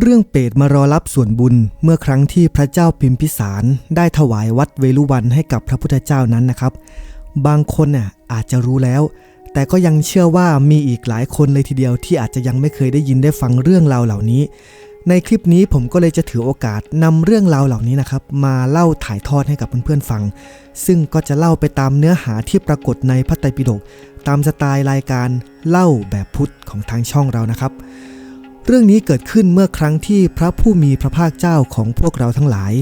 เรื่องเปรตมารอรับส่วนบุญเมื่อครั้งที่พระเจ้าพิมพิสารได้ถวายวัดเวลุวันให้กับพระพุทธเจ้านั้นนะครับ บางคนน่ะอาจจะรู้แล้ว แต่ก็ยังเชื่อว่ามีอีกหลายคนเลยทีเดียวที่อาจจะยังไม่เคยได้ยินได้ฟังเรื่องราวเหล่านี้ ในคลิปนี้ผมก็เลยจะถือโอกาสนำเรื่องราวเหล่านี้นะครับ มาเล่าถ่ายทอดให้กับเพื่อนๆฟัง ซึ่งก็จะเล่าไปตามเนื้อหาที่ปรากฏในพระไตรปิฎกตามสไตล์รายการเล่าแบบพุทธของทางช่องเรานะครับ เรื่องนี้เกิดขึ้นเมื่อครั้งที่พระผู้มีพระภาคเจ้าของพวกเราทั้งหลาย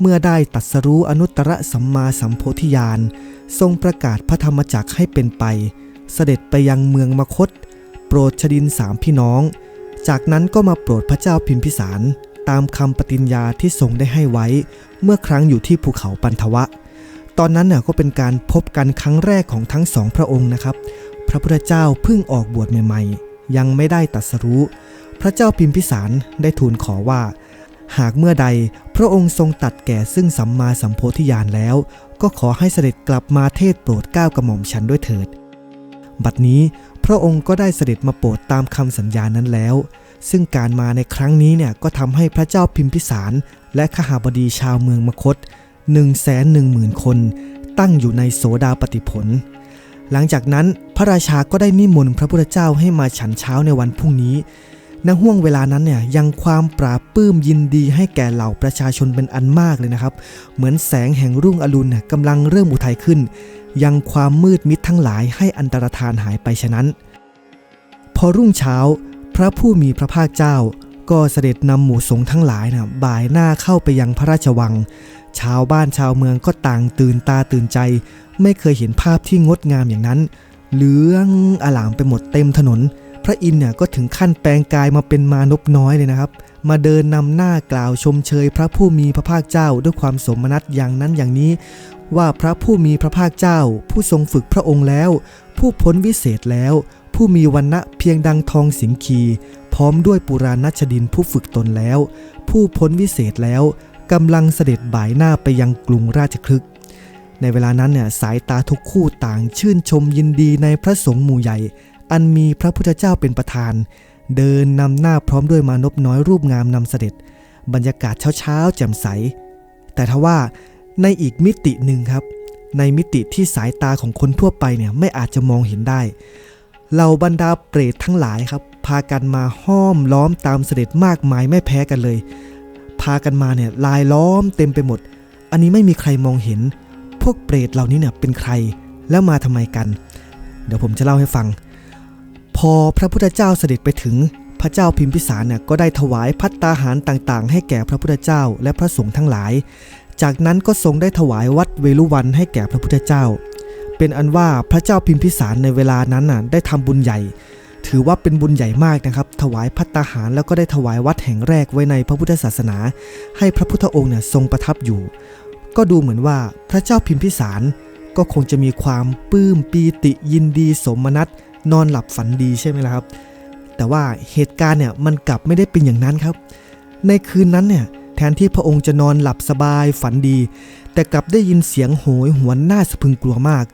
เมื่อได้ตรัสรู้อนุตตรสัมมาสัมโพธิญาณทรงประกาศพระธรรมจักรให้เป็นไป เสด็จไปยังเมืองมคต โปรดชดินสามพี่น้อง จากนั้นก็มาโปรดพระเจ้าพิมพิสาร ตามคำปฏิญญาที่ทรงได้ให้ไว้ เมื่อครั้งอยู่ที่ภูเขาปันทวะ ตอนนั้นน่ะก็เป็นการพบกันครั้งแรกของทั้งสองพระองค์นะครับ พระพุทธเจ้าเพิ่งออกบวชใหม่ ๆ ยังไม่ได้ตรัสรู้ พระเจ้าพิมพิสารได้ทูลขอว่า หากเมื่อใดพระองค์ทรงตัดแก่ซึ่งสัมมาสัมโพธิญาณแล้ว ก็ขอให้เสด็จกลับมาเทศโปรดก้าวกระหม่อมฉันด้วยเถิด บัดนี้พระองค์ก็ได้เสด็จมาโปรดตามคำสัญญานั้นแล้ว ซึ่งการมาในครั้งนี้เนี่ยก็ทำให้พระเจ้าพิมพิสาร และขหาบดีชาวเมืองมคต1นึ่งแสนหนึ่งหมื่นคน ตั้งอยู่ในโสดาปฏิผล หลังจากนั้นพระราชาก็ได้นิมนต์พระพุทธเจ้าให้มาฉันเช้าในวันพรุ่งนี้ ณห่วงเวลานั้นเนี่ยยังความปราบปลื้มยินดีให้แก่เหล่าประชาชนเป็นอันมากเลยนะครับ เหมือนแสงแห่งรุ่งอรุณเนี่ยกำลังเริ่มอุทัยขึ้น ยังความมืดมิดทั้งหลายให้อันตรธานหายไปฉะนั้น พอรุ่งเช้า พระผู้มีพระภาคเจ้า ก็เสด็จนำหมู่สงฆ์ทั้งหลายนะบ่ายหน้าเข้าไปยังพระราชวัง ชาวบ้านชาวเมืองก็ต่างตื่นตาตื่นใจ ไม่เคยเห็นภาพที่งดงามอย่างนั้น เหลืองอลามไปหมดเต็มถนน พระอินทร์เนี่ยก็ถึงขั้นแปลงกายมาเป็นมานพน้อยเลยนะครับ มาเดินนำหน้ากล่าวชมเชยพระผู้มีพระภาคเจ้าด้วยความสมนัตอย่างนั้นอย่างนี้ ว่าพระผู้มีพระภาคเจ้า ผู้ทรงฝึกพระองค์แล้ว ผู้พ้นวิเศษแล้ว ผู้มีวันณะเพียงดังทองสิงคี พร้อมด้วยปุราณชดินผู้ฝึกตนแล้ว ผู้พ้นวิเศษแล้วกำลังเสด็จบ่ายหน้าไปยังกรุงราชคลึกในเวลานั้นเนี่ยสายตาทุกคู่ต่างชื่นชมยินดีในพระสงฆ์หมู่ใหญ่ อันมีพระพุทธเจ้าเป็นประธาน เดินนำหน้าพร้อมด้วยมานพน้อยรูปงามนำเสด็จ บรรยากาศเช้าๆแจ่มใส แต่ทว่าในอีกมิติหนึ่งครับ ในมิติที่สายตาของคนทั่วไปเนี่ยไม่อาจจะมองเห็นได้เหล่าบรรดาเปรตทั้งหลายครับ พากันมาห้อมล้อมตามเสด็จมากมายไม่แพ้กันเลย พากันมาเนี่ยลายล้อมเต็มไปหมด อันนี้ไม่มีใครมองเห็น พวกเปรตเหล่านี้เนี่ยเป็นใครแล้วมาทำไมกัน เดี๋ยวผมจะเล่าให้ฟัง พอพระพุทธเจ้าเสด็จไปถึง พระเจ้าพิมพิสารเนี่ยก็ได้ถวายพัตตาหารต่างๆ ให้แก่พระพุทธเจ้าและพระสงฆ์ทั้งหลาย จากนั้นก็ทรงได้ถวายวัดเวลุวันให้แก่พระพุทธเจ้า เป็นอันว่าพระเจ้าพิมพิสารในเวลานั้นน่ะได้ทำบุญใหญ่ ถือว่าเป็นบุญใหญ่มากนะครับ ถวายพัตตาหารแล้วก็ได้ถวายวัดแห่งแรกไว้ในพระพุทธศาสนา ให้พระพุทธองค์เนี่ยทรงประทับอยู่ ก็ดูเหมือนว่าพระเจ้าพิมพิสารก็คงจะมีความปลื้มปีติยินดีสมนัต นอนหลับฝันดีใช่ไหมล่ะครับ แต่ว่าเหตุการณ์เนี่ยมันกลับไม่ได้เป็นอย่างนั้นครับ ในคืนนั้นเนี่ยแทนที่พระองค์จะนอนหลับสบายฝันดี แต่กลับได้ยินเสียงโหยหวนน่าสะพรึงกลัวมาก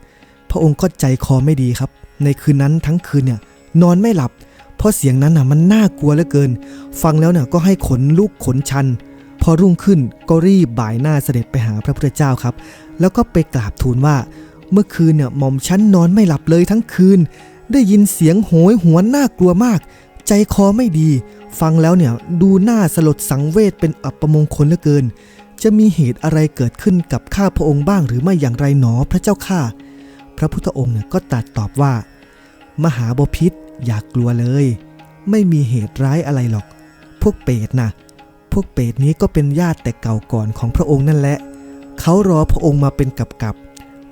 พระองค์ก็ใจคอไม่ดีครับ ในคืนนั้นทั้งคืนเนี่ยนอนไม่หลับ เพราะเสียงนั้นน่ะมันน่ากลัวเหลือเกิน ฟังแล้วเนี่ยก็ให้ขนลุกขนชัน พอรุ่งขึ้นก็รีบบ่ายหน้าเสด็จไปหาพระพุทธเจ้าครับ แล้วก็ไปกราบทูลว่า เมื่อคืนเนี่ยหม่อมฉันนอนไม่หลับเลยทั้งคืน ได้ยินเสียงโหยหวนน่ากลัวมาก ใจคอไม่ดี ฟังแล้วเนี่ยดูหน้าสลดสังเวชเป็นอัปมงคลเหลือเกิน จะมีเหตุอะไรเกิดขึ้นกับข้าพระองค์บ้างหรือไม่อย่างไรหนอพระเจ้าข้าพระพุทธองค์เนี่ยก็ตรัสตอบว่า มหาบพิษอย่ากลัวเลย ไม่มีเหตุร้ายอะไรหรอก พวกเปรตนะพวกเปรตนี้ก็เป็นญาติแต่เก่าก่อนของพระองค์นั่นแหละ เขารอพระองค์มาเป็นกับกับ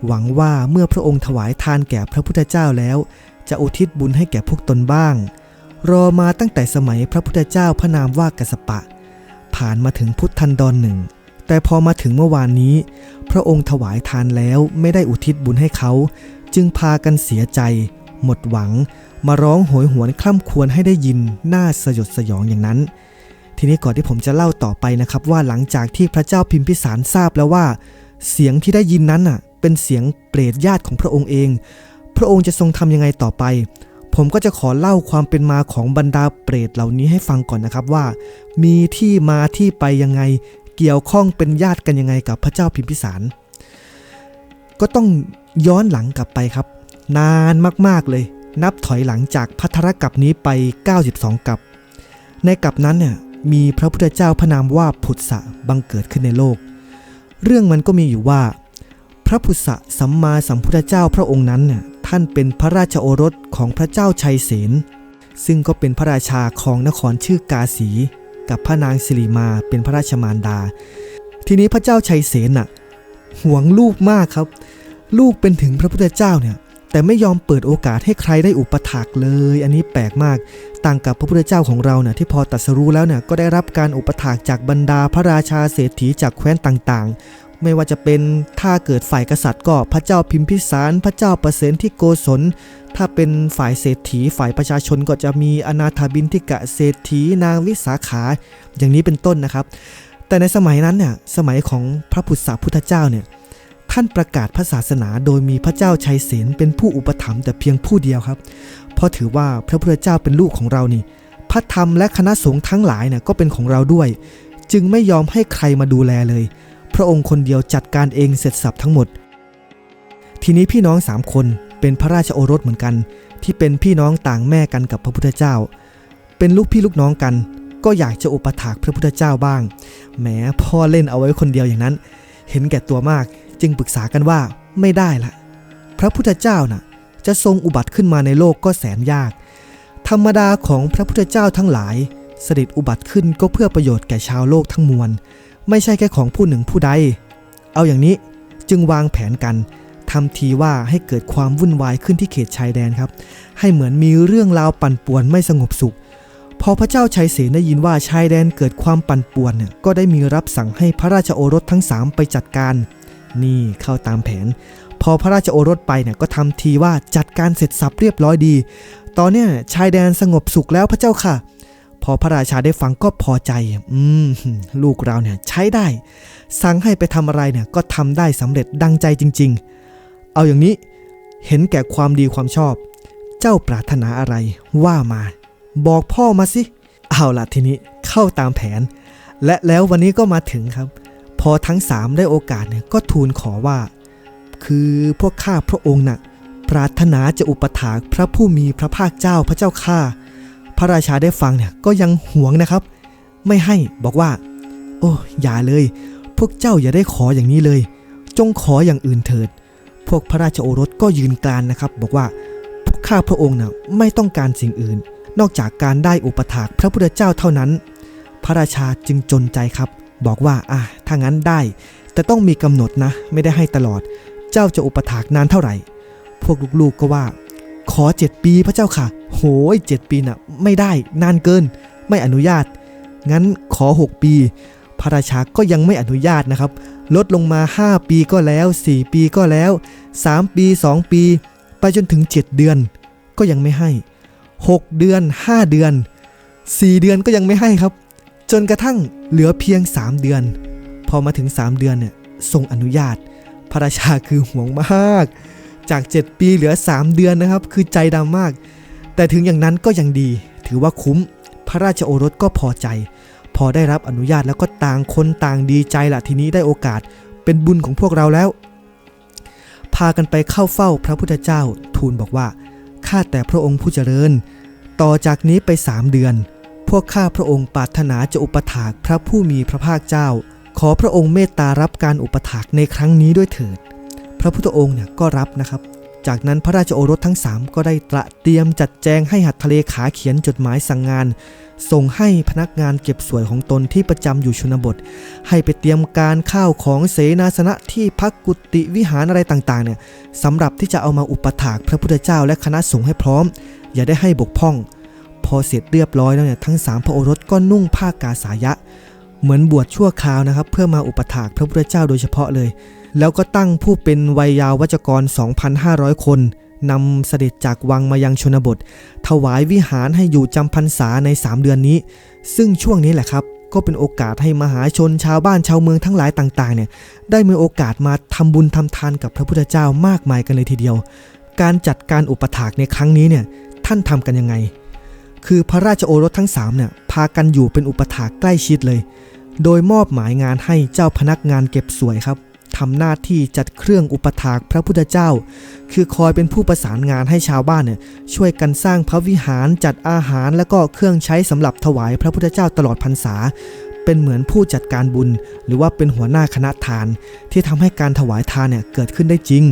หวังว่าเมื่อพระองค์ถวายทานแก่พระพุทธเจ้าแล้ว จะอุทิศบุญให้แก่พวกตนบ้าง รอมาตั้งแต่สมัยพระพุทธเจ้าพระนามว่ากัสปะ ผ่านมาถึงพุทธันดรหนึ่ง แต่พอมาถึงเมื่อวานนี้ พระองค์ถวายทานแล้วไม่ได้อุทิศบุญให้เขา จึงพากันเสียใจ หมดหวัง มาร้องโหยหวนคล่ำควรให้ได้ยินน่าสยดสยองอย่างนั้น ทีนี้ก่อนที่ผมจะเล่าต่อไปนะครับ ว่าหลังจากที่พระเจ้าพิมพิสารทราบแล้วว่า เสียงที่ได้ยินนั้นน่ะเป็นเสียงเปรตญาติของพระองค์เอง พระองค์จะทรงทำยังไงต่อไป ผมก็จะขอเล่าความเป็นมาของบรรดาเปรตเหล่านี้ให้ฟังก่อนนะครับว่า มีที่มาที่ไปยังไง เกี่ยวข้องเป็นญาติกันยังไงกับพระเจ้าพิมพิสาร ก็ต้องย้อนหลังกลับไปครับ นานมากๆเลย นับถอยหลังจากพัทธกับนี้ไป 92 กับ ในกับนั้นเนี่ยมีพระพุทธเจ้าพระนามว่าผุดสะบังเกิดขึ้นในโลก เรื่องมันก็มีอยู่ว่า พระพุทธะสัมมาสัมพุทธเจ้าพระองค์นั้นเนี่ย ท่านเป็นพระราชโอรสของพระเจ้าชัยเสนซึ่งก็เป็นพระราชาของนครชื่อกาสี กับพระนางสิริมาเป็นพระราชมารดา ทีนี้พระเจ้าชัยเสนน่ะหวงลูกมากครับ ลูกเป็นถึงพระพุทธเจ้าเนี่ยแต่ไม่ยอมเปิดโอกาสให้ใครได้อุปถากเลย อันนี้แปลกมาก ต่างกับพระพุทธเจ้าของเราเนี่ยที่พอตรัสรู้แล้วเนี่ยก็ได้รับการอุปถากจากบรรดาพระราชาเศรษฐีจากแคว้นต่าง ไม่ว่าจะเป็นถ้าเกิดฝ่ายกษัตริย์ก็พระเจ้าพิมพิสาร พระเจ้าประเสนที่โกศล ถ้าเป็นฝ่ายเศรษฐีฝ่ายประชาชนก็จะมีอนาถาบินทิกะเศรษฐีนางวิสาขา อย่างนี้เป็นต้นนะครับ แต่ในสมัยนั้นเนี่ยสมัยของพระพุทธพุทธเจ้าเนี่ยท่านประกาศพระศาสนาโดยมีพระเจ้าชัยเสนเป็นผู้อุปถัมภ์แต่เพียงผู้เดียวครับ เพราะถือว่าพระพุทธเจ้าเป็นลูกของเรานี่ พระธรรมและคณะสงฆ์ทั้งหลายเนี่ยก็เป็นของเราด้วย จึงไม่ยอมให้ใครมาดูแลเลย พระองค์คนเดียวจัดการเองเสร็จสับทั้งหมด ทีนี้พี่น้องสามคนเป็นพระราชโอรสเหมือนกัน ที่เป็นพี่น้องต่างแม่กันกับพระพุทธเจ้า เป็นลูกพี่ลูกน้องกัน ก็อยากจะอุปถากพระพุทธเจ้าบ้างแหมพ่อเล่นเอาไว้คนเดียวอย่างนั้น เห็นแก่ตัวมากจึงปรึกษากันว่าไม่ได้ละพระพุทธเจ้าน่ะ จะทรงอุบัติขึ้นมาในโลกก็แสนยาก ธรรมดาของพระพุทธเจ้าทั้งหลาย เสด็จอุบัติขึ้นก็เพื่อประโยชน์แก่ชาวโลกทั้งมวล ไม่ใช่แค่ของผู้หนึ่งผู้ใด เอาอย่างนี้จึงวางแผนกันทำทีว่าให้เกิดความวุ่นวายขึ้นที่เขตชายแดนครับ ให้เหมือนมีเรื่องราวปั่นป่วนไม่สงบสุข พอพระเจ้าชัยเสนได้ยินว่าชายแดนเกิดความปั่นป่วนเนี่ยก็ได้มีรับสั่งให้พระราชโอรสทั้งสามไปจัดการ นี่เข้าตามแผน พอพระราชโอรสไปเนี่ยก็ทำทีว่าจัดการเสร็จสับเรียบร้อยดี ตอนเนี้ยชายแดนสงบสุขแล้วพระเจ้าค่ะ พอพระราชาได้ฟังก็พอใจ อืม ลูกเราเนี่ยใช้ได้ สั่งให้ไปทำอะไรเนี่ยก็ทำได้สำเร็จดังใจจริง ๆ เอาอย่างนี้เห็นแก่ความดีความชอบ เจ้าปรารถนาอะไรว่ามา บอกพ่อมาสิ เอาละทีนี้เข้าตามแผน และแล้ววันนี้ก็มาถึงครับ พอทั้งสามได้โอกาสเนี่ยก็ทูลขอว่า คือพวกข้าพระองค์น่ะปรารถนาจะอุปถากพระผู้มีพระภาคเจ้าพระเจ้าข้า พระราชาได้ฟังเนี่ยก็ยังหวงนะครับ ไม่ให้บอกว่า โอ้อย่าเลย พวกเจ้าอย่าได้ขออย่างนี้เลย จงขออย่างอื่นเถิด พวกพระราชโอรสก็ยืนกรานนะครับ บอกว่าพวกข้าพระองค์น่ะไม่ต้องการสิ่งอื่น นอกจากการได้อุปถากพระพุทธเจ้าเท่านั้น พระราชาจึงจนใจครับ บอกว่าอะถ้างั้นได้ แต่ต้องมีกำหนดนะ ไม่ได้ให้ตลอด เจ้าจะอุปถากนานเท่าไหร่ พวกลูกๆก็ว่า ขอเจ็ดปีพระเจ้าค่ะ โหยเจ็ดปีน่ะไม่ได้นานเกิน ไม่อนุญาต งั้นขอ 6 ปี พระราชาก็ยังไม่อนุญาตนะครับ ลดลงมา 5 ปีก็แล้ว 4 ปีก็แล้ว 3 ปี 2 ปี ไปจนถึง 7 เดือน ก็ยังไม่ให้ 6 เดือน 5 เดือน 4 เดือนก็ยังไม่ให้ครับ จนกระทั่งเหลือเพียง 3 เดือน พอมาถึง 3 เดือนเนี่ยทรงอนุญาต พระราชาคือห่วงมาก จาก 7 ปีเหลือ 3 เดือนนะครับ คือใจดำมาก แต่ถึงอย่างนั้นก็ยังดี ถือว่าคุ้ม พระราชโอรสก็พอใจ พอได้รับอนุญาตแล้วก็ต่างคนต่างดีใจละทีนี้ได้โอกาสเป็นบุญของพวกเราแล้ว พากันไปเข้าเฝ้าพระพุทธเจ้าทูลบอกว่าข้าแต่พระองค์ผู้เจริญ ต่อจากนี้ไปสามเดือน พวกข้าพระองค์ปรารถนาจะอุปถากพระผู้มีพระภาคเจ้า ขอพระองค์เมตตารับการอุปถากในครั้งนี้ด้วยเถิด พระพุทธองค์เนี่ยก็รับนะครับ จากนั้นพระราชโอรสทั้งสามก็ได้ตระเตรียมจัดแจงให้หัตถเลขาเขียนจดหมายสั่งงาน ส่งให้พนักงานเก็บสวยของตนที่ประจำอยู่ชนบท ให้ไปเตรียมการข้าวของเสนาสนะที่พักกุฏิวิหารอะไรต่างๆเนี่ยสำหรับที่จะเอามาอุปถากพระพุทธเจ้าและคณะสงฆ์ให้พร้อม อย่าได้ให้บกพร่อง พอเสร็จเรียบร้อยแล้วเนี่ยทั้งสามพระโอรสก็นุ่งผ้ากาสายะ เหมือนบวชชั่วคราวนะครับ เพื่อมาอุปถากพระพุทธเจ้าโดยเฉพาะเลย แล้วก็ตั้งผู้เป็นวัยยาวัจกร 2,500 คนนำเสด็จจากวังมายังชนบท ถวายวิหารให้อยู่จำพรรษาใน 3 เดือนนี้ ซึ่งช่วงนี้แหละครับ ก็เป็นโอกาสให้มหาชนชาวบ้านชาวเมืองทั้งหลายต่างๆเนี่ยได้มีโอกาสมาทำบุญทำทานกับพระพุทธเจ้ามากมายกันเลยทีเดียว การจัดการอุปถากในครั้งนี้เนี่ยท่านทำกันยังไง คือพระราชโอรสทั้งสามเนี่ยพากันอยู่เป็นอุปถากใกล้ชิดเลย โดยมอบหมายงานให้เจ้าพนักงานเก็บสวยครับ ทำหน้าที่จัดเครื่องอุปถากพระพุทธเจ้า คือคอยเป็นผู้ประสานงานให้ชาวบ้านเนี่ยช่วยกันสร้างพระวิหารจัดอาหารและก็เครื่องใช้สำหรับถวายพระพุทธเจ้าตลอดพรรษา เป็นเหมือนผู้จัดการบุญ หรือว่าเป็นหัวหน้าคณะทาน ที่ทำให้การถวายทานเนี่ยเกิดขึ้นได้จริง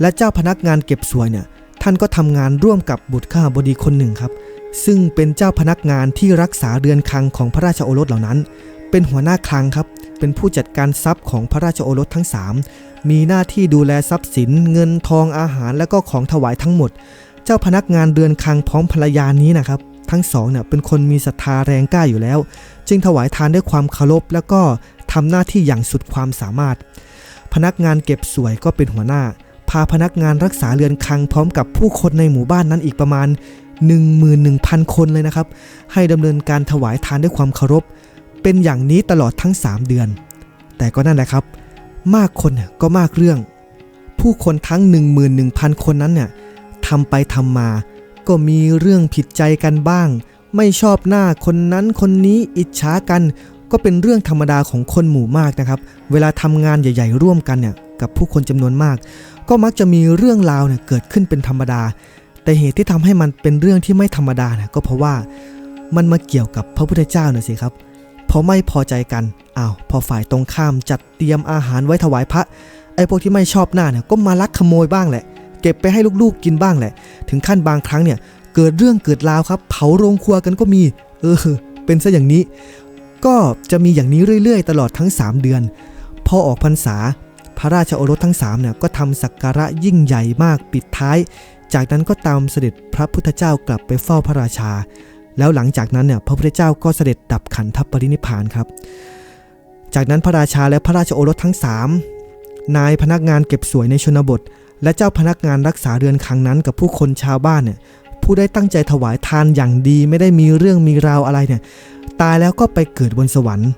และเจ้าพนักงานเก็บสวยเนี่ยท่านก็ทำงานร่วมกับบุตรข้าบดีคนหนึ่งครับ ซึ่งเป็นเจ้าพนักงานที่รักษาเรือนคังของพระราชโอรสเหล่านั้น เป็นหัวหน้าคลังครับ เป็นผู้จัดการทรัพย์ของพระราชโอรสทั้ง 3 มีหน้าที่ดูแลทรัพย์สิน เงินทองอาหารและก็ของถวายทั้งหมด เจ้าพนักงานเรือนคลังพร้อมภรรยานี้นะครับ ทั้งสองเนี่ยเป็นคนมีศรัทธาแรงกล้าอยู่แล้ว จึงถวายทานด้วยความเคารพแล้วก็ทำหน้าที่อย่างสุดความสามารถ พนักงานเก็บสวยก็เป็นหัวหน้า พาพนักงานรักษาเรือนคลังพร้อมกับผู้คนในหมู่บ้านนั้นอีกประมาณ 11,000 คนเลยนะครับ ให้ดำเนินการถวายทานด้วยความเคารพ เป็นอย่างนี้ตลอดทั้ง 3 เดือน แต่ก็นั่นแหละครับ มากคนเนี่ยก็มากเรื่อง ผู้คนทั้ง 11,000 คนนั้นเนี่ยทำไปทำมา ก็มีเรื่องผิดใจกันบ้าง ไม่ชอบหน้าคนนั้นคนนี้อิจฉากัน ก็เป็นเรื่องธรรมดาของคนหมู่มากนะครับ เวลาทำงานใหญ่ ๆ ร่วมกันเนี่ยกับผู้คนจำนวนมาก ก็มักจะมีเรื่องราวเนี่ยเกิดขึ้นเป็นธรรมดา แต่เหตุที่ทำให้มันเป็นเรื่องที่ไม่ธรรมดาเนี่ยก็เพราะว่ามันมาเกี่ยวกับพระพุทธเจ้าน่ะสิครับ พอไม่พอใจกันอ้าวพอฝ่ายตรงข้ามจัดเตรียมอาหารไว้ถวายพระ ไอ้พวกที่ไม่ชอบหน้าเนี่ยก็มาลักขโมยบ้างแหละ เก็บไปให้ลูกๆกินบ้างแหละ ถึงขั้นบางครั้งเนี่ยเกิดเรื่องเกิดราวครับ เผาโรงครัวกันก็มี เออ เป็นซะอย่างนี้ ก็จะมีอย่างนี้เรื่อยๆ ตลอดทั้ง 3 เดือน พอออกพรรษา พระราชโอรสทั้ง3เนี่ยก็ทำสักการะยิ่งใหญ่มากปิดท้าย จากนั้นก็ตามเสด็จพระพุทธเจ้ากลับไปเฝ้าพระราชา แล้วหลังจากนั้นเนี่ยพระพุทธเจ้าก็เสด็จดับขันธปรินิพานครับ จากนั้นพระราชาและพระราชโอรสทั้ง 3 นายพนักงานเก็บสวยในชนบท และเจ้าพนักงานรักษาเรือนคลังนั้นกับผู้คนชาวบ้านเนี่ยผู้ได้ตั้งใจถวายทานอย่างดีไม่ได้มีเรื่องมีราวอะไรเนี่ยตายแล้วก็ไปเกิดบนสวรรค์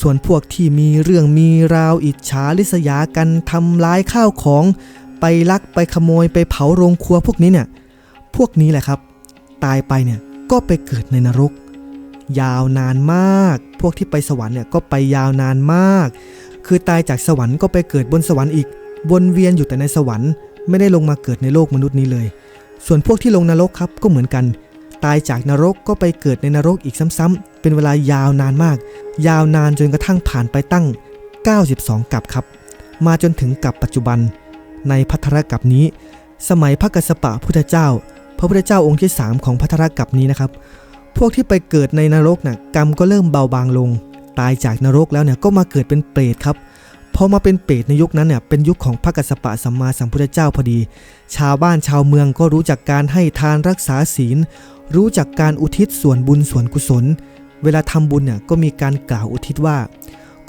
ส่วนพวกที่มีเรื่องมีราวอิจฉาริษยากันทำร้ายข้าวของไปลักไปขโมยไปเผาโรงครัวพวกนี้เนี่ยพวกนี้แหละครับ ตายไปเนี่ย ก็ไปเกิดในนรก ยาวนานมาก พวกที่ไปสวรรค์เนี่ยก็ไปยาวนานมาก คือตายจากสวรรค์ก็ไปเกิดบนสวรรค์อีก วนเวียนอยู่แต่ในสวรรค์ ไม่ได้ลงมาเกิดในโลกมนุษย์นี้เลย ส่วนพวกที่ลงนรกครับก็เหมือนกัน ตายจากนรกก็ไปเกิดในนรกอีกซ้ำๆ เป็นเวลายาวนานมาก ยาวนานจนกระทั่งผ่านไปตั้ง 92 กับครับ มาจนถึงกับปัจจุบัน ในพัทธรกับนี้ สมัยพระกัสสปะพุทธเจ้า ระพุทธเจ้าองค์ที่ 3 ของพัทธรกับนี้นะครับ พวกที่ไปเกิดในนรกน่ะกรรมก็เริ่มเบาบางลง ตายจากนรกแล้วเนี่ยก็มาเกิดเป็นเปรตครับพอมาเป็นเปรตในยุคนั้นเนี่ยเป็นยุคของพระกัสสปะสัมมาสัมพุทธเจ้าพอดี ชาวบ้านชาวเมืองก็รู้จักการให้ทานรักษาศีล รู้จักการอุทิศส่วนบุญส่วนกุศล เวลาทำบุญเนี่ยก็มีการกล่าวอุทิศว่า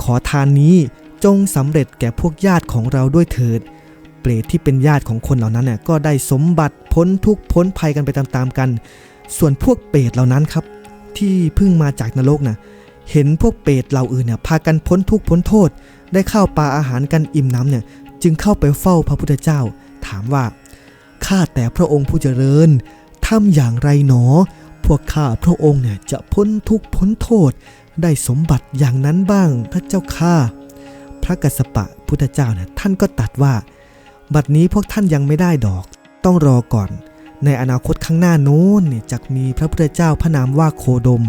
ขอทานนี้จงสำเร็จแก่พวกญาติของเราด้วยเถิด เปรตที่เป็นญาติของคนเหล่านั้นเนี่ยก็ได้สมบัติพ้นทุกพ้นภัยกันไปตามๆกัน ส่วนพวกเปรตเหล่านั้นครับ ที่เพิ่งมาจากนรกน่ะเห็นพวกเปรตเหล่าอื่นเนี่ยพากันพ้นทุกพ้นโทษ ได้ข้าวปลาอาหารกันอิ่มน้ำเนี่ยจึงเข้าไปเฝ้าพระพุทธเจ้า ถามว่าข้าแต่พระองค์ผู้เจริญทำอย่างไรหนอ พวกข้าพระองค์เนี่ยจะพ้นทุกพ้นโทษ ได้สมบัติอย่างนั้นบ้างพระเจ้าข้าพระกัสสปะพุทธเจ้าเนี่ยท่านก็ตรัดว่า บัดนี้พวกท่านยังไม่ได้ดอก ต้องรอก่อน ในอนาคตข้างหน้าโน้นจะมีพระพุทธเจ้าพระนามว่าโคดม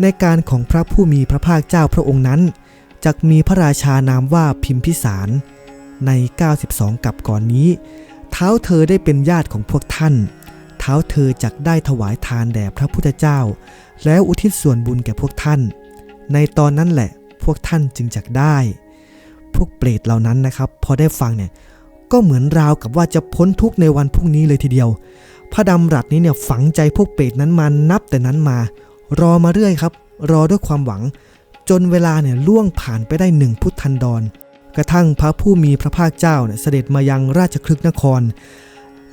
ในการของพระผู้มีพระภาคเจ้าพระองค์นั้นจะมีพระราชานามว่าพิมพิสาร ใน 92 กับก่อนนี้ เท้าเธอได้เป็นญาติของพวกท่าน เท้าเธอจักได้ถวายทานแด่พระพุทธเจ้า แล้วอุทิศส่วนบุญแก่พวกท่าน ในตอนนั้นแหละพวกท่านจึงจักได้ พวกเปรตเหล่านั้นนะครับ พอได้ฟังเนี่ย ก็เหมือนราวกับว่าจะพ้นทุกในวันพรุ่งนี้เลยทีเดียว พระดำรัสนี้เนี่ยฝังใจพวกเปรตนั้นมานับแต่นั้นมา รอมาเรื่อยครับ รอด้วยความหวัง จนเวลาเนี่ยล่วงผ่านไปได้หนึ่งพุทธันดร กระทั่งพระผู้มีพระภาคเจ้าเนี่ยเสด็จมายังราชคลึกนคร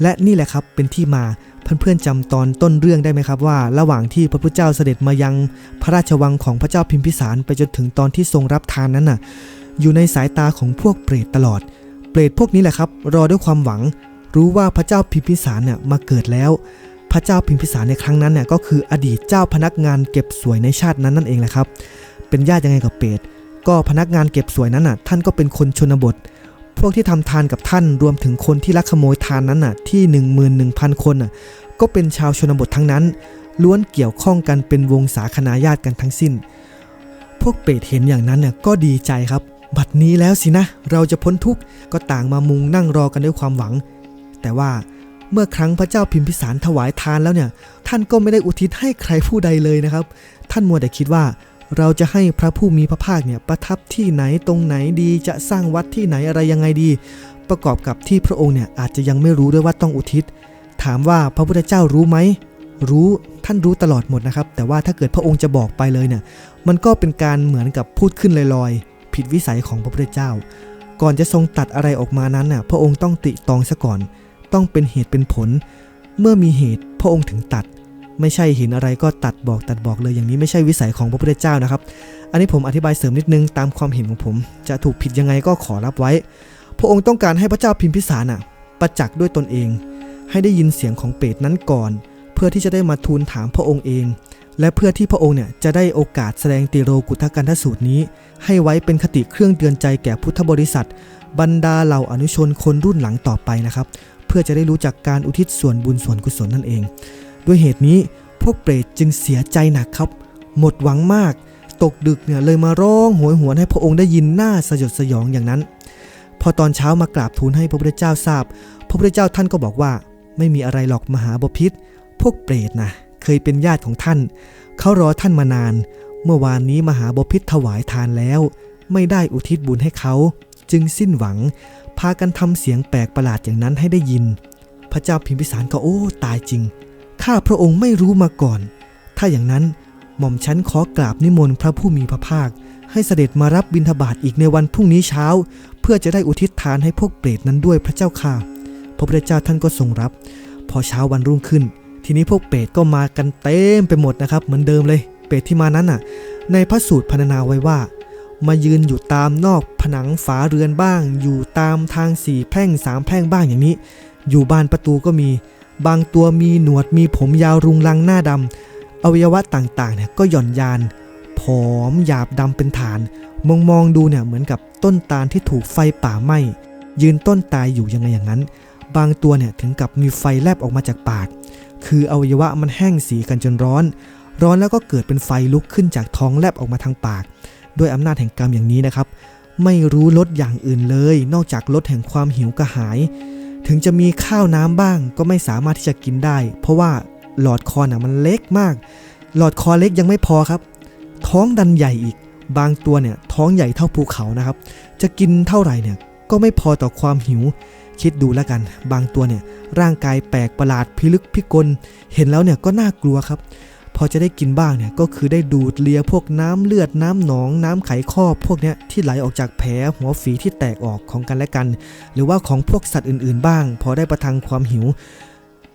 และนี่แหละครับเป็นที่มาเพื่อนๆจำตอนต้นเรื่องได้ไหมครับว่า ระหว่างที่พระพุทธเจ้าเสด็จมายังพระราชวังของพระเจ้าพิมพิสารไปจนถึงตอนที่ทรงรับทานนั้นน่ะ อยู่ในสายตาของพวกเปรตตลอด เปรตพวกนี้แหละครับ รอด้วยความหวัง รู้ว่าพระเจ้าพิมพิสารเนี่ยมาเกิดแล้ว พระเจ้าพิมพิสารในครั้งนั้นเนี่ยก็คืออดีตเจ้าพนักงานเก็บสวยในชาตินั้นนั่นเองแหละครับ เป็นญาติยังไงกับเปรตก็พนักงานเก็บสวยนั้นน่ะ ท่านก็เป็นคนชนบท พวกที่ทำทานกับท่านรวมถึงคนที่ลักขโมยทานนั้นน่ะ ที่ 11,000 คนน่ะก็เป็นชาวชนบททั้งนั้น ล้วนเกี่ยวข้องกันเป็นวงสาคนาญาติกันทั้งสิ้น พวกเปรตเห็นอย่างนั้นเนี่ยก็ดีใจครับ บัดนี้แล้วสินะ เราจะพ้นทุกข์ก็ต่างมามุงนั่งรอกันด้วยความหวัง แต่ว่าเมื่อครั้งพระเจ้าพิมพิสารถวายทานแล้วเนี่ย ท่านก็ไม่ได้อุทิศให้ใครผู้ใดเลยนะครับ ท่านมัวแต่คิดว่าเราจะให้พระผู้มีพระภาคเนี่ยประทับที่ไหนตรงไหนดีจะสร้างวัดที่ไหนอะไรยังไงดี ประกอบกับที่พระองค์เนี่ยอาจจะยังไม่รู้ด้วยว่าต้องอุทิศ ถามว่าพระพุทธเจ้ารู้ไหมรู้ท่านรู้ตลอดหมดนะครับ แต่ว่าถ้าเกิดพระองค์จะบอกไปเลยเนี่ยมันก็เป็นการเหมือนกับพูดขึ้นลอยๆ ผิดวิสัยของพระพุทธเจ้า ก่อนจะทรงตัดอะไรออกมานั้นน่ะ พระองค์ต้องติตองซะก่อน ต้องเป็นเหตุเป็นผล เมื่อมีเหตุพระองค์ถึงตัด ไม่ใช่เห็นอะไรก็ตัดบอกตัดบอกเลยอย่างนี้ไม่ใช่วิสัยของพระพุทธเจ้านะครับ อันนี้ผมอธิบายเสริมนิดนึงตามความเห็นของผม จะถูกผิดยังไงก็ขอรับไว้ พระองค์ต้องการให้พระเจ้าพิมพิสารน่ะ ประจักษ์ด้วยตนเอง ให้ได้ยินเสียงของเปรตนั้นก่อน เพื่อที่จะได้มาทูลถามพระองค์เอง และเพื่อที่พระองค์เนี่ยจะได้โอกาสแสดงติโรกุทกันทสูตรนี้ ให้ไว้เป็นคติเครื่องเตือนใจแก่พุทธบริษัท บรรดาเหล่าอนุชนคนรุ่นหลังต่อไปนะครับ เพื่อจะได้รู้จักการอุทิศส่วนบุญส่วนกุศลนั่นเอง ด้วยเหตุนี้พวกเปรตจึงเสียใจหนักครับ หมดหวังมาก ตกดึกเนี่ยเลยมาร้องโหยหวนให้พระองค์ได้ยินหน้าสยดสยองอย่างนั้น พอตอนเช้ามากราบทูลให้พระพุทธเจ้าทราบ พระพุทธเจ้าท่านก็บอกว่า ไม่มีอะไรหรอกมหาบพิษพวกเปรตนะ เคยเป็นญาติของท่าน เขารอท่านมานาน เมื่อวานนี้มหาบพิษถวายทานแล้ว ไม่ได้อุทิศบุญให้เขา จึงสิ้นหวัง พากันทำเสียงแปลกประหลาดอย่างนั้นให้ได้ยิน พระเจ้าพิมพิสารก็โอ้ตายจริง ข้าพระองค์ไม่รู้มาก่อน ถ้าอย่างนั้นหม่อมฉันขอกราบนิมนต์พระผู้มีพระภาค ให้เสด็จมารับบิณฑบาตอีกในวันพรุ่งนี้เช้า เพื่อจะได้อุทิศทานให้พวกเปรตนั้นด้วยพระเจ้าค่ะพระพุทธเจ้าท่านก็ทรงรับ พอเช้าวันรุ่งขึ้น ทีนี้พวกเปรตก็มากันเต็มไปหมดนะครับ เหมือนเดิมเลย เปรตที่มานั้นน่ะ ในพระสูตรพรรณนาไว้ว่า มายืนอยู่ตามนอกผนังฝาเรือนบ้าง อยู่ตามทางสี่แพร่งสามแพร่งบ้างอย่างนี้ อยู่บานประตูก็มี บางตัวมีหนวดมีผมยาวรุงรังหน้าดำอวัยวะต่างๆเนี่ยก็หย่อนยานผอมหยาบดำเป็นฐาน มองมองดูเนี่ยเหมือนกับต้นตาลที่ถูกไฟป่าไหม้ยืนต้นตายอยู่ยังไงอย่างนั้น บางตัวเนี่ยถึงกับมีไฟแลบออกมาจากปาก คืออวัยวะมันแห้งสีกันจนร้อน ร้อนแล้วก็เกิดเป็นไฟลุกขึ้นจากท้องแลบออกมาทางปาก ด้วยอำนาจแห่งกรรมอย่างนี้นะครับ ไม่รู้ลดอย่างอื่นเลย นอกจากลดแห่งความหิวกระหาย ถึงจะมีข้าวน้ำบ้างก็ไม่สามารถที่จะกินได้ เพราะว่าหลอดคอน่ะมันเล็กมาก หลอดคอเล็กยังไม่พอครับ ท้องดันใหญ่อีก บางตัวเนี่ยท้องใหญ่เท่าภูเขานะครับ จะกินเท่าไหร่เนี่ยก็ไม่พอต่อความหิว คิดดูแล้วกัน บางตัวเนี่ยร่างกายแปลกประหลาดพิลึกพิกล เห็นแล้วเนี่ยก็น่ากลัวครับ พอจะได้กินบ้างเนี่ยก็คือได้ดูดเลียพวกน้ำเลือดน้ำหนอง น้ำไขข้อพวกเนี้ยที่ไหลออกจากแผลหัวฝีที่แตกออกของกันและกัน หรือว่าของพวกสัตว์อื่นๆ บ้าง พอได้ประทังความหิว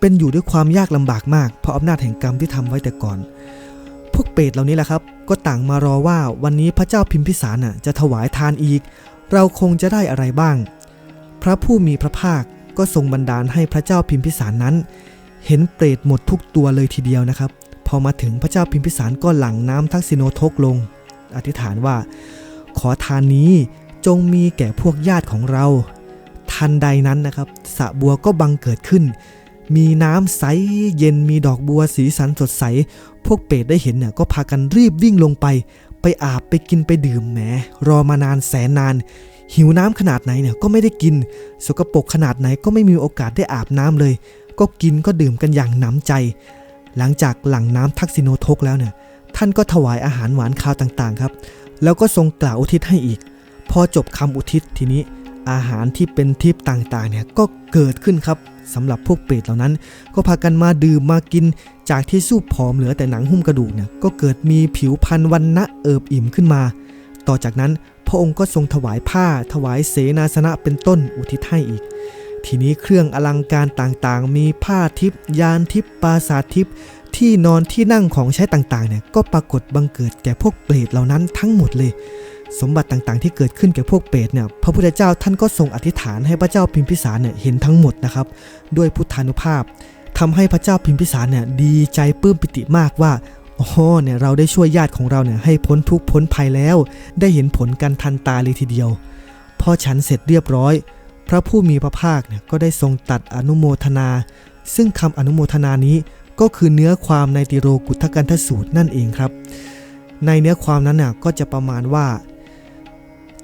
เป็นอยู่ด้วยความยากลำบากมาก เพราะอำนาจแห่งกรรมที่ทำไว้แต่ก่อน พวกเปรตเหล่านี้แหละครับ ก็ต่างมารอว่าวันนี้พระเจ้าพิมพิสารน่ะจะถวายทานอีก เราคงจะได้อะไรบ้าง พระผู้มีพระภาคก็ทรงบันดาลให้พระเจ้าพิมพิสารนั้น เห็นเปรตหมดทุกตัวเลยทีเดียวนะครับ พอมาถึงพระเจ้าพิมพิสารก็หลั่งน้ำทักษิโนทกลง อธิษฐานว่า ขอทานนี้จงมีแก่พวกญาติของเรา ทันใดนั้นนะครับสะบัวก็บังเกิดขึ้น มีน้ำใสเย็นมีดอกบัวสีสันสดใส พวกเปรตได้เห็นเนี่ยก็พากันรีบวิ่งลงไป ไปอาบไปกินไปดื่มแหมรอมานานแสนนาน หิวน้ำขนาดไหนเนี่ยก็ไม่ได้กิน สกปรกขนาดไหนก็ไม่มีโอกาสได้อาบน้ำเลย ก็กินก็ดื่มกันอย่างหนำใจ หลังจากหลั่งน้ำทักษิโนทกแล้วเนี่ยท่านก็ถวายอาหารหวานคาวต่างๆครับ แล้วก็ทรงกล่าวอุทิศให้อีก พอจบคำอุทิศทีนี้อาหารที่เป็นทิพย์ต่างๆเนี่ยก็เกิดขึ้นครับสำหรับพวกเปรตเหล่านั้น ก็พากันมาดื่มมากิน จากที่สู้ผอมเหลือแต่หนังหุ้มกระดูกเนี่ยก็เกิดมีผิวพรรณวันนะเอิบอิ่มขึ้นมา ต่อจากนั้น พระองค์ก็ทรงถวายผ้า ถวายเสนาสนะเป็นต้นอุทิศให้อีก ทีนี้เครื่องอลังการต่างๆ มีผ้าทิพยานทิพปราสาททิพที่นอนที่นั่งของใช้ต่างๆเนี่ยก็ปรากฏบังเกิดแก่พวกเปรตเหล่านั้นทั้งหมดเลย สมบัติต่างๆ ที่เกิดขึ้นแก่พวกเปรตเนี่ยพระพุทธเจ้าท่านก็ทรงอธิษฐานให้พระเจ้าพิมพิสารเนี่ยเห็นทั้งหมดนะครับ ด้วยพุทธานุภาพทำให้พระเจ้าพิมพิสารเนี่ยดีใจปลื้มปิติมากว่า โอ๋อเนี่ยเราได้ช่วยญาติของเราเนี่ยให้พ้นทุกข์พ้นภัยแล้ว ได้เห็นผลกันทันตาเลยทีเดียว พอฉันเสร็จเรียบร้อย พระผู้มีพระภาคเนี่ยก็ได้ทรงตัดอนุโมทนา ซึ่งคำอนุโมทนานี้ก็คือเนื้อความในติโรกุทกันทสูตรนั่นเองครับ ในเนื้อความนั้นน่ะก็จะประมาณว่า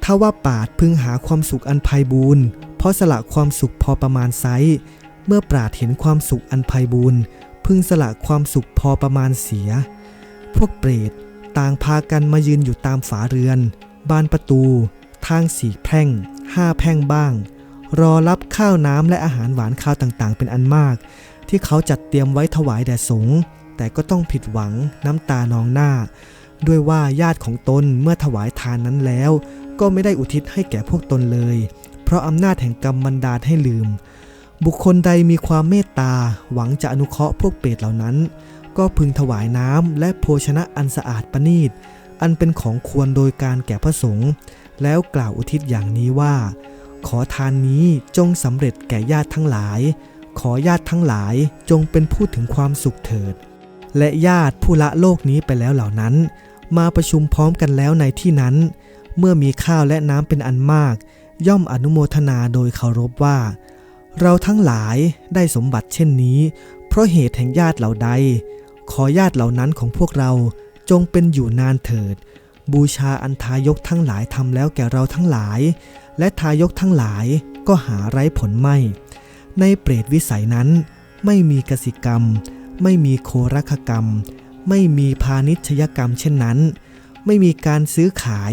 ถ้าว่าปาดพึงหาความสุขอันไพบูรณ์เพราะสละความสุขพอประมาณไซส์เมื่อปราดเห็นความสุขอันไพบูรณ์พึงสละความสุขพอประมาณเสีย พวกเปรตต่างพากันมายืนอยู่ตามฝาเรือน บานประตู ทางสี่แพร่งห้าแพร่งบ้าง รอรับข้าวน้ำและอาหารหวานข้าวต่างๆ เป็นอันมาก ที่เขาจัดเตรียมไว้ถวายแด่สงฆ์แต่ก็ต้องผิดหวังน้ำตานองหน้า ด้วยว่าญาติของตนเมื่อถวายทานนั้นแล้ว ก็ไม่ได้อุทิศให้แก่พวกตนเลย เพราะอำนาจแห่งกรรมบันดาลให้ลืม บุคคลใดมีความเมตตาหวังจะอนุเคราะห์พวกเปรตเหล่านั้น ก็พึงถวายน้ำและโภชนะอันสะอาดประณีต อันเป็นของควรโดยการแก่พระสงฆ์แล้วกล่าวอุทิศอย่างนี้ว่า ขอทานนี้จงสำเร็จแก่ญาติทั้งหลาย ขอญาติทั้งหลายจงเป็นผู้ถึงความสุขเถิด และญาติผู้ละโลกนี้ไปแล้วเหล่านั้น มาประชุมพร้อมกันแล้วในที่นั้น เมื่อมีข้าวและน้ำเป็นอันมาก ย่อมอนุโมทนาโดยเคารพว่า เราทั้งหลายได้สมบัติเช่นนี้ เพราะเหตุแห่งญาติเหล่าใด ขอญาติเหล่านั้นของพวกเราจงเป็นอยู่นานเถิด บูชาอันทายกทั้งหลายทำแล้วแก่เราทั้งหลาย และทายกทั้งหลายก็หาไร้ผลไม่ ในเปรตวิสัยนั้น ไม่มีกสิกรรม ไม่มีโครัคกรรม ไม่มีพาณิชยกรรมเช่นนั้น ไม่มีการซื้อขาย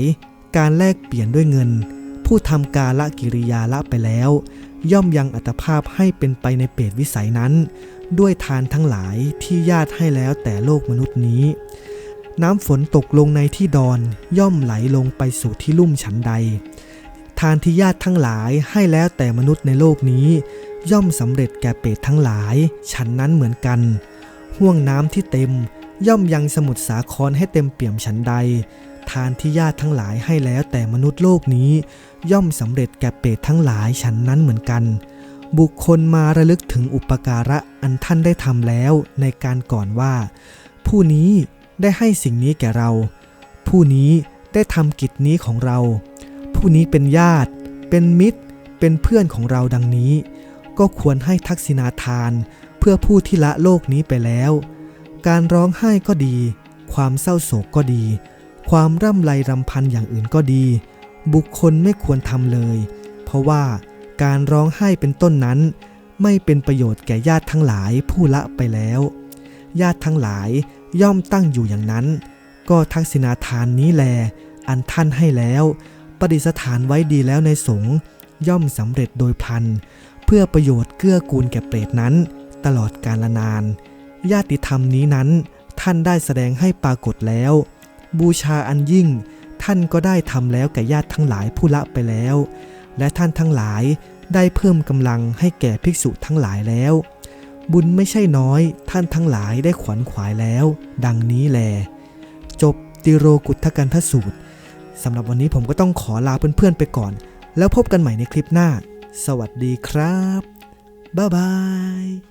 การแลกเปลี่ยนด้วยเงิน ผู้ทำกาละกิริยาละไปแล้ว ย่อมยังอัตภาพให้เป็นไปในเปรตวิสัยนั้น ด้วยทานทั้งหลายที่ญาติให้แล้วแต่โลกมนุษย์นี้ น้ำฝนตกลงในที่ดอนย่อมไหลลงไปสู่ที่ลุ่มฉันใด ทานที่ญาติทั้งหลายให้แล้วแต่มนุษย์ในโลกนี้ ย่อมสำเร็จแก่เปรตทั้งหลาย ฉันนั้นเหมือนกัน ห่วงน้ำที่เต็ม ย่อมยังสมุทรสาครให้เต็มเปี่ยมฉันใด ทานที่ญาติทั้งหลายให้แล้วแต่มนุษย์โลกนี้ ย่อมสำเร็จแก่เปรตทั้งหลายฉันนั้นเหมือนกัน บุคคลมาระลึกถึงอุปการะอันท่านได้ทำแล้วในการก่อนว่า ผู้นี้ได้ให้สิ่งนี้แก่เรา ผู้นี้ได้ทำกิจนี้ของเรา ผู้นี้เป็นญาติ เป็นมิตร เป็นเพื่อนของเราดังนี้ ก็ควรให้ทักษิณาทานเพื่อผู้ที่ละโลกนี้ไปแล้ว การร้องไห้ก็ดี ความเศร้าโศกก็ดี ความร่ำไรรำพันอย่างอื่นก็ดี บุคคลไม่ควรทำเลย เพราะว่า การร้องไห้เป็นต้นนั้น ไม่เป็นประโยชน์แก่ญาติทั้งหลายผู้ละไปแล้ว ญาติทั้งหลายย่อมตั้งอยู่อย่างนั้น ก็ทักษิณาทานนี้แล อันท่านให้แล้ว ประดิษฐานไว้ดีแล้วในสงฆ์ย่อมสำเร็จโดยพัน เพื่อประโยชน์เกื้อกูลแก่เปรตนั้น ตลอดกาลนาน ญาติธรรมนี้นั้น ท่านได้แสดงให้ปรากฏแล้ว บูชาอันยิ่ง ท่านก็ได้ทำแล้วแก่ญาติทั้งหลายผู้ละไปแล้ว และท่านทั้งหลาย ได้เพิ่มกำลังให้แก่ภิกษุทั้งหลายแล้ว บุญไม่ใช่น้อยท่านทั้งหลายได้ขวัญขวายแล้ว ดังนี้แล จบติโรกุทธกันทสูตรสำหรับวันนี้ผมก็ต้องขอลาเพื่อนๆไปก่อน แล้วพบกันใหม่ในคลิปหน้า สวัสดีครับ บ๊ายบาย